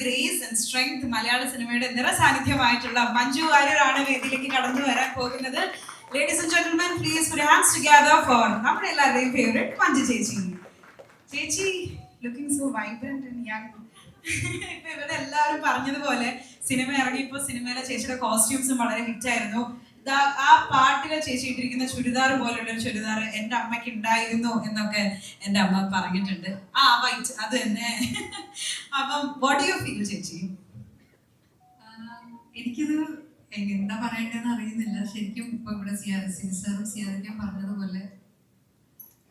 Grace and strength മലയാള സിനിമയുടെ നിറസാന്നിധ്യമായിട്ടുള്ള മഞ്ജു വാര്യരാണ് വേദിയിലേക്ക് കടന്നു വരാൻ പോകുന്നത്. Ladies and gentlemen please put together for നമ്മുടെ എല്ലാവരുടെയും ഫേവറേറ്റ് മഞ്ജു ചേച്ചി. ചേച്ചി looking so vibrant and young ഇപ്പൊ ഇവിടെ എല്ലാവരും പറഞ്ഞതുപോലെ സിനിമ ഇറങ്ങിയപ്പോൾ സിനിമയിലെ ചേച്ചിയുടെ കോസ്റ്റ്യൂംസും വളരെ ഹിറ്റ് ആയിരുന്നു. ആ പാട്ടിൽ ചേച്ചിയിട്ടിരിക്കുന്ന ചുരിദാർ പോലുള്ള ഒരു ചുരിദാർ എന്റെ അമ്മയ്ക്ക് ഉണ്ടായിരുന്നു എന്നൊക്കെ എന്റെ അമ്മ പറഞ്ഞിട്ടുണ്ട്. ആ വൈറ്റ് അത് തന്നെ. അപ്പം വാട്ട് യു ഫീൽ ചേച്ചി? എനിക്കത് എന്താ പറയേണ്ടതെന്ന് അറിയുന്നില്ല. ശരിക്കും ഇപ്പൊ ഇവിടെ സിനിസാറും സിയാദിക്കാൻ പറഞ്ഞതുപോലെ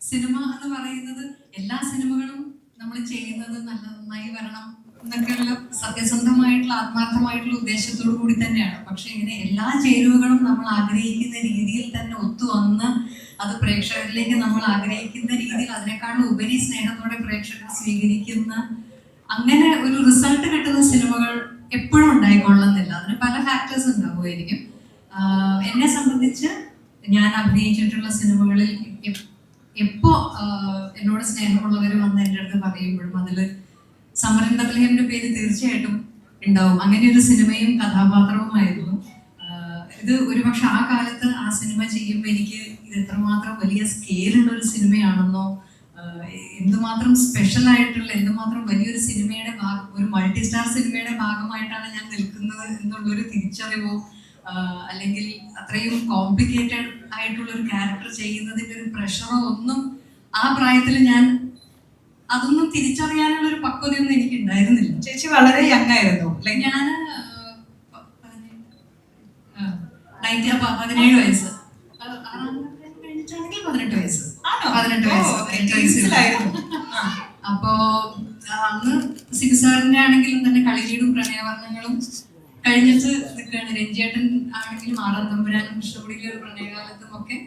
സിനിമ എന്ന് പറയുന്നത് എല്ലാ സിനിമകളും നമ്മൾ ചെയ്യുന്നത് നല്ല നന്നായി വരണം എന്നൊക്കെയുള്ള സത്യസന്ധമായിട്ടുള്ള ആത്മാർത്ഥമായിട്ടുള്ള ഉദ്ദേശത്തോടു കൂടി തന്നെയാണ്. പക്ഷെ ഇങ്ങനെ എല്ലാ ചേരുവകളും നമ്മൾ ആഗ്രഹിക്കുന്ന രീതിയിൽ തന്നെ ഒത്തുവന്ന് അത് പ്രേക്ഷകരിലേക്ക് നമ്മൾ ആഗ്രഹിക്കുന്ന രീതിയിൽ അതിനേക്കാളും ഉപരി സ്നേഹത്തോടെ പ്രേക്ഷകർ സ്വീകരിക്കുന്ന അങ്ങനെ ഒരു റിസൾട്ട് കിട്ടുന്ന സിനിമകൾ എപ്പോഴും ഉണ്ടായിക്കൊള്ളുന്നില്ല. അതിന് പല ഫാക്ടേഴ്സ് ഉണ്ടാവുമായിരിക്കും. എന്നെ സംബന്ധിച്ച് ഞാൻ അഭിനയിച്ചിട്ടുള്ള സിനിമകളിൽ എപ്പോ എന്നോട് സ്നേഹമുള്ളവർ വന്ന് എന്റെ അടുത്ത് പറയുമ്പോഴും അതിൽ സമരൻ ബത്ലഹേമിന്റെ പേര് തീർച്ചയായിട്ടും ഉണ്ടാവും. അങ്ങനെ ഒരു സിനിമയും കഥാപാത്രവുമായിരുന്നു. ഇത് ഒരുപക്ഷെ ആ കാലത്ത് ആ സിനിമ ചെയ്യുമ്പോൾ എനിക്ക് ഇത് എത്രമാത്രം വലിയ സ്കെയിലുള്ള ഒരു സിനിമയാണെന്നോ എന്തുമാത്രം സ്പെഷ്യൽ ആയിട്ടുള്ള എന്തുമാത്രം വലിയൊരു സിനിമയുടെ ഭാഗം ഒരു മൾട്ടി സ്റ്റാർ സിനിമയുടെ ഭാഗമായിട്ടാണ് ഞാൻ നിൽക്കുന്നത് എന്നുള്ളൊരു തിരിച്ചറിവോ അല്ലെങ്കിൽ അത്രയും കോംപ്ലിക്കേറ്റഡ് ആയിട്ടുള്ള ഒരു ക്യാരക്ടർ ചെയ്യുന്നതിന്റെ ഒരു പ്രഷറോ ഒന്നും ആ പ്രായത്തിൽ ഞാൻ അതൊന്നും തിരിച്ചറിയാനുള്ള ഒരു പക്വതയൊന്നും എനിക്ക് ഉണ്ടായിരുന്നില്ല ചേച്ചി വളരെ യങ് ആയിരുന്നു. ഞാൻ പതിനേഴ് വയസ്സ്. കഴിഞ്ഞിട്ടാണെങ്കിൽ പതിനെട്ട് വയസ്സ്. പതിനെട്ട് വയസ്സ്. അപ്പോ അന്ന് സിനിസാറിന്റെ ആണെങ്കിലും തന്നെ കളികീടും പ്രണയവർണങ്ങളും കഴിഞ്ഞിട്ട് നിൽക്കുകയാണ്. രഞ്ജിയേട്ടൻ ആണെങ്കിലും ആറാം തമ്പുരാനും ഇഷ്ടപ്പെടുകയും ഒരു പ്രണയകാലത്തും ഒക്കെ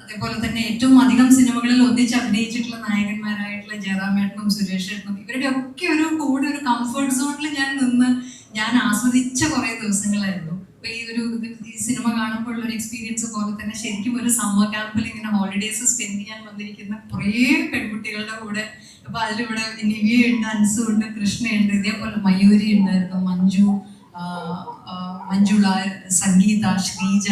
അതേപോലെ തന്നെ ഏറ്റവും അധികം സിനിമകളിൽ ഒന്നിച്ച് അഭിനയിച്ചിട്ടുള്ള നായകന്മാരായിട്ടുള്ള ജയറാമേട്ടനും സുരേഷ് ഏട്ടനും ഇവരുടെ ഒക്കെ ഒരു കൂടെ ഒരു കംഫർട്ട് സോണിൽ ഞാൻ നിന്ന് ഞാൻ ആസ്വദിച്ച കുറെ ദിവസങ്ങളായിരുന്നു. അപ്പൊ ഈ ഒരു ഈ സിനിമ കാണുമ്പോൾ ഒരു എക്സ്പീരിയൻസ് പോലെ തന്നെ ശരിക്കും ഒരു സമ്മർ ക്യാമ്പിൽ ഇങ്ങനെ ഹോളിഡേസ് സ്പെൻഡ് ചെയ്യാൻ വന്നിരിക്കുന്ന കുറേ പെൺകുട്ടികളുടെ കൂടെ. അപ്പൊ അതിലിവിടെ നിവ്യ ഉണ്ട് അൻസു ഉണ്ട് കൃഷ്ണയുണ്ട് ഇതേപോലെ മയൂരി ഉണ്ടായിരുന്നു മഞ്ജു മഞ്ജുള സംഗീത ശ്രീജ.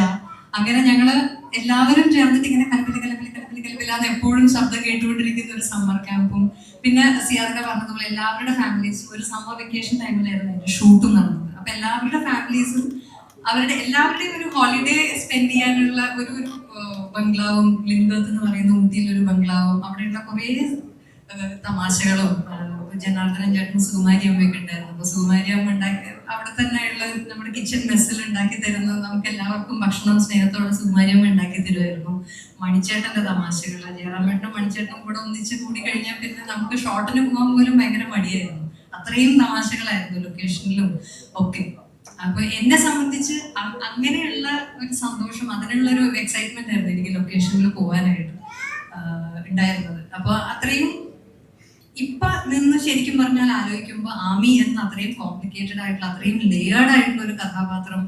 അങ്ങനെ ഞങ്ങൾ എല്ലാവരും ചേർന്നിട്ട് ഇങ്ങനെ കലപ്പിൽ കലപ്പിലി കലപ്പിലി കലപ്പില്ലാതെ എപ്പോഴും ശബ്ദം കേട്ടുകൊണ്ടിരിക്കുന്ന ഒരു സമ്മർ ക്യാമ്പും പിന്നെ സിയാദിക പറഞ്ഞതുപോലെ എല്ലാവരുടെ ഫാമിലീസും ഒരു സമ്മർ വെക്കേഷൻ ടൈമിലായിരുന്നു അതിന്റെ ഷൂട്ടും നടന്നത്. അപ്പൊ എല്ലാവരുടെ ഫാമിലീസും അവരുടെ എല്ലാവരുടെയും ഒരു ഹോളിഡേ സ്പെൻഡ് ചെയ്യാനുള്ള ഒരു ഒരു, ബംഗ്ലാവും ലിംഗത്ത് എന്ന് പറയുന്ന ഊട്ടിയിലൊരു ബംഗ്ലാവും അവിടെയുള്ള കുറേ തമാശകളും ജനാർദ്ദനൻ ചേട്ടൻ സുകുമാരി അമ്മയൊക്കെ ഉണ്ടായിരുന്നു. അപ്പൊ സുകുമാരി അമ്മ ഉണ്ടാക്കി അവിടെ തന്നെയുള്ള നമ്മുടെ കിച്ചൺ മെസ്സിൽ ഉണ്ടാക്കി തരുന്ന നമുക്ക് എല്ലാവർക്കും ഭക്ഷണം സ്നേഹത്തോടെ സുകുമാരി അമ്മ ഉണ്ടാക്കി തരുമായിരുന്നു. മണിച്ചേട്ടന്റെ തമാശകൾ. ജയറാമേട്ടനും മണിച്ചേട്ടനും കൂടെ ഒന്നിച്ച് കൂടി കഴിഞ്ഞാൽ പിന്നെ നമുക്ക് ഷോട്ടിന് പോകാൻ പോലും ഭയങ്കര മടിയായിരുന്നു. അത്രയും തമാശകളായിരുന്നു ലൊക്കേഷനിലും ഒക്കെ. അപ്പൊ എന്നെ സംബന്ധിച്ച് അങ്ങനെയുള്ള ഒരു സന്തോഷം അതിനുള്ള ഒരു എക്സൈറ്റ്മെന്റ് ആയിരുന്നു എനിക്ക് ലൊക്കേഷനിൽ പോകാനായിട്ട് ഉണ്ടായിരുന്നത്. അപ്പൊ അത്രയും ഇപ്പൊ നിന്ന് ശരിക്കും പറഞ്ഞാൽ ആലോചിക്കുമ്പോൾ ആമി എന്ന അത്രയും കോംപ്ലിക്കേറ്റഡ് ആയിട്ടുള്ള അത്രയും ലേയേർഡ് ആയിട്ടുള്ള ഒരു കഥാപാത്രം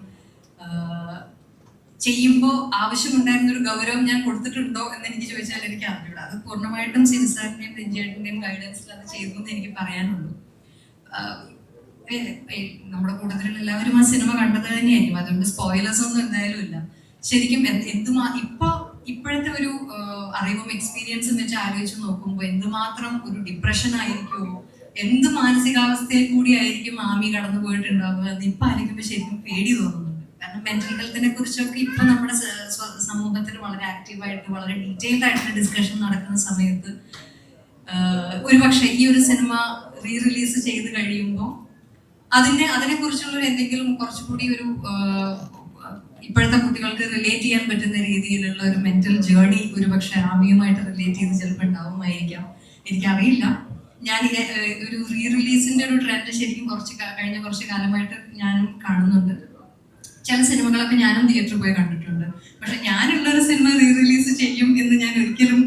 ചെയ്യുമ്പോൾ ആവശ്യമുണ്ടായിരുന്ന ഒരു ഗൗരവം ഞാൻ കൊടുത്തിട്ടുണ്ടോ എന്ന് എനിക്ക് ചോദിച്ചാൽ എനിക്ക് അറിഞ്ഞൂട. അത് പൂർണമായിട്ടും സിനിസാറിന്റെയും രഞ്ജേട്ടന്റെയും ഗൈഡൻസിൽ അത് ചെയ്തു എന്ന് എനിക്ക് പറയാനുള്ളൂ. നമ്മുടെ കൂട്ടത്തിൽ എല്ലാവരും ആ സിനിമ കണ്ടത് തന്നെയായിരിക്കും. അതുകൊണ്ട് സ്പോയിലേഴ്സ് ഒന്നും എന്തായാലും ഇല്ല. ശരിക്കും എന്ത് എന്തുമാ ഇപ്പൊ ഇപ്പോഴത്തെ ഒരു അറിവും എക്സ്പീരിയൻസും വെച്ച് ആലോചിച്ച് നോക്കുമ്പോൾ എന്തുമാത്രം ഒരു ഡിപ്രഷൻ ആയിരിക്കുമോ എന്ത് മാനസികാവസ്ഥയിൽ കൂടി ആയിരിക്കും ആമി കടന്നു പോയിട്ടുണ്ടാവുക എന്ന് ഇപ്പൊ ആലോചിക്കുമ്പോൾ ശരിക്കും പേടി തോന്നുന്നുണ്ട്. കാരണം മെന്റൽ ഹെൽത്തിനെ കുറിച്ചൊക്കെ ഇപ്പൊ നമ്മുടെ സമൂഹത്തിൽ വളരെ ആക്റ്റീവായിട്ട് വളരെ ഡീറ്റെയിൽഡ് ആയിട്ടുള്ള ഡിസ്കഷൻ നടക്കുന്ന സമയത്ത് ഒരു ഒരുപക്ഷെ ഈ ഒരു സിനിമ റീ റിലീസ് ചെയ്ത് കഴിയുമ്പോൾ അതിന്റെ അതിനെ കുറിച്ചുള്ള എന്തെങ്കിലും കുറച്ചുകൂടി ഒരു ഇപ്പോഴത്തെ കുട്ടികൾക്ക് റിലേറ്റ് ചെയ്യാൻ പറ്റുന്ന രീതിയിലുള്ള ഒരു മെന്റൽ ജേർണി ഒരുപക്ഷെ ആമിയുമായിട്ട് റിലേറ്റ് ചെയ്ത് ചിലപ്പോൾ ഉണ്ടാവുമായിരിക്കാം. എനിക്കറിയില്ല. ഞാൻ ഒരു റീ റിലീസിന്റെ ഒരു ട്രെൻഡ് ശരിക്കും കുറച്ച് കഴിഞ്ഞ കുറച്ച് കാലമായിട്ട് ഞാനും കാണുന്നുണ്ട്. ചില സിനിമകളൊക്കെ ഞാനും തിയേറ്ററിൽ പോയി കണ്ടിട്ടുണ്ട്. പക്ഷെ ഞാനുള്ള ഒരു സിനിമ റീ റിലീസ് ചെയ്യും എന്ന് ഞാൻ ഒരിക്കലും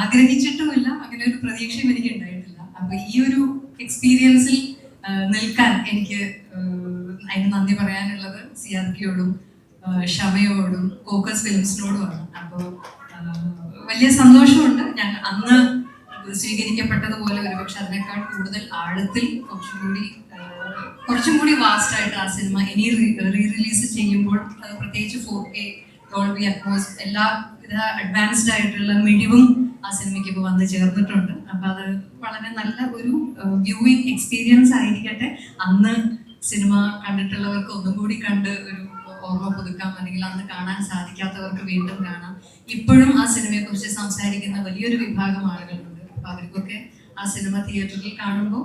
ആഗ്രഹിച്ചിട്ടുമില്ല. അങ്ങനെ ഒരു പ്രതീക്ഷയും എനിക്ക് ഉണ്ടായിട്ടില്ല. അപ്പൊ ഈ ഒരു എക്സ്പീരിയൻസിൽ നിൽക്കാൻ എനിക്ക് അതിന് നന്ദി പറയാനുള്ളത് സിയാർക്കിയോടും ഷമയോടും കോക്കസ് ഫിലിംസിനോടുമാണ്. അപ്പോൾ വലിയ സന്തോഷമുണ്ട്. ഞാൻ അന്ന് സ്വീകരിക്കപ്പെട്ടതുപോലെ ഒരുപക്ഷെ അതിനേക്കാൾ കൂടുതൽ ആഴത്തിൽ കുറച്ചും കൂടി കുറച്ചും കൂടി വാസ്റ്റ് ആയിട്ട് ആ സിനിമ ഇനി റീ റിലീസ് ചെയ്യുമ്പോൾ പ്രത്യേകിച്ച് ഫോർ കെ ഡോൾബി അക്കോസ് എല്ലാ വിധ അഡ്വാൻസ്ഡ് ആയിട്ടുള്ള മിഴിവും ആ സിനിമയ്ക്ക് ഇപ്പോൾ വന്ന് ചേർന്നിട്ടുണ്ട്. അപ്പം അത് വളരെ നല്ല ഒരു വ്യൂവിങ് എക്സ്പീരിയൻസ് ആയിരിക്കട്ടെ. അന്ന് സിനിമ കണ്ടിട്ടുള്ളവർക്ക് ഒന്നും കൂടി കണ്ട് ഒരു ഓർമ്മ പുതുക്കാം അല്ലെങ്കിൽ അന്ന് കാണാൻ സാധിക്കാത്തവർക്ക് വീണ്ടും കാണാം. ഇപ്പോഴും ആ സിനിമയെ കുറിച്ച് സംസാരിക്കുന്ന വലിയൊരു വിഭാഗം ആളുകളുണ്ട്. അപ്പൊ അവർക്കൊക്കെ ആ സിനിമ തിയേറ്ററിൽ കാണുമ്പോൾ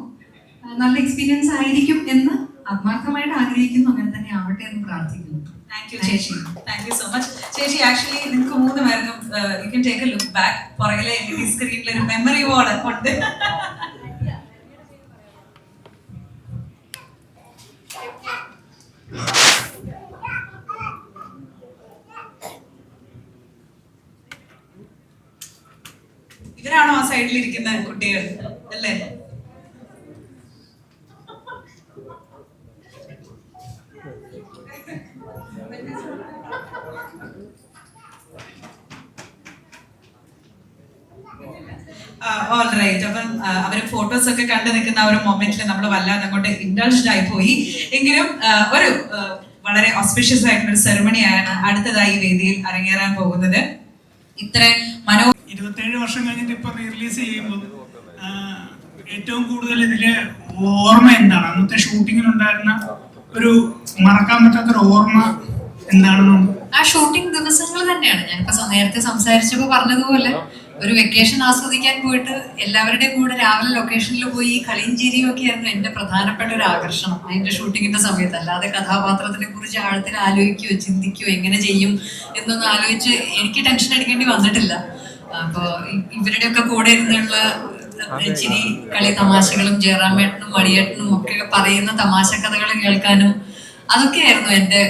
നല്ല എക്സ്പീരിയൻസ് ആയിരിക്കും എന്ന് ആത്മാർത്ഥമായിട്ട് ആഗ്രഹിക്കുന്നു. അങ്ങനെ തന്നെ ആവട്ടെ എന്ന് പ്രാർത്ഥിക്കുന്നു. താങ്ക് യു ചേച്ചി. താങ്ക് യു സോ മച്ച് ചേച്ചി ആക്ച്വലി നിങ്ങൾക്ക് മൂന്ന് പേർക്കും you can take a look back പുറകിലെ സ്ക്രീനിൽ ഒരു മെമ്മറി ബോർഡ് ഉണ്ട്. ഇരിക്കുന്ന കുട്ടികൾ അല്ലേ? ഓൾ അപ്പം അവർ ഫോട്ടോസ് ഒക്കെ കണ്ടു നിൽക്കുന്ന ആ ഒരു മൊമെന്റിൽ നമ്മൾ വല്ലാതെ അങ്ങോട്ട് ഇൻഡൾഷ്ഡ് ആയി പോയി. എങ്കിലും ഒരു വളരെ ഓസ്പിഷ്യസ് ആയിട്ടുള്ള ഒരു സെറമണിയാണ് അടുത്തതായി വേദിയിൽ അരങ്ങേറാൻ പോകുന്നത്. ഇത്ര മനോ ഇരുപത്തേഴ് വർഷം കഴിഞ്ഞിട്ട് ഇപ്പൊ റിലീസ് ചെയ്യുമ്പോൾ ഏറ്റവും കൂടുതൽ ഇതിലെ ഓർമ്മ എന്താണ്? അന്നത്തെ ഷൂട്ടിങ്ങിലുണ്ടായിരുന്ന ഒരു മറക്കാൻ പറ്റാത്തൊരു ഓർമ്മ എന്താണെന്ന് ആ ഷൂട്ടിംഗ് ദിവസങ്ങൾ തന്നെയാണ്. ഞാനിപ്പോ നേരത്തെ സംസാരിച്ചപ്പോ പറഞ്ഞതുപോലെ ഒരു വെക്കേഷൻ ആസ്വദിക്കാൻ പോയിട്ട് എല്ലാവരുടെയും കൂടെ രാവിലെ ലൊക്കേഷനിൽ പോയി കളിയും ഒക്കെ ആയിരുന്നു എന്റെ പ്രധാനപ്പെട്ട ഒരു ആകർഷണം. അതിന്റെ ഷൂട്ടിങ്ങിന്റെ സമയത്ത്. അല്ലാതെ കഥാപാത്രത്തിനെ കുറിച്ച് ആഴത്തിൽ ആലോചിക്കുകയോ ചിന്തിക്കുകയോ എങ്ങനെ ചെയ്യും എന്നൊന്നും ആലോചിച്ച് എനിക്ക് ടെൻഷൻ അടിക്കേണ്ടി വന്നിട്ടില്ല. അപ്പോ ഇവരുടെ ഒക്കെ കൂടെ ഇരുന്നുള്ള ചിരി കളി തമാശകളും ജയറാമേട്ടനും മണിയേട്ടനും ഒക്കെ പറയുന്ന തമാശ കഥകൾ കേൾക്കാനും അതൊക്കെയായിരുന്നു എന്റെ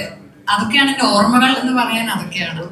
അതൊക്കെയാണ് എന്റെ ഓർമ്മകൾ എന്ന് പറയാൻ അതൊക്കെയാണ്.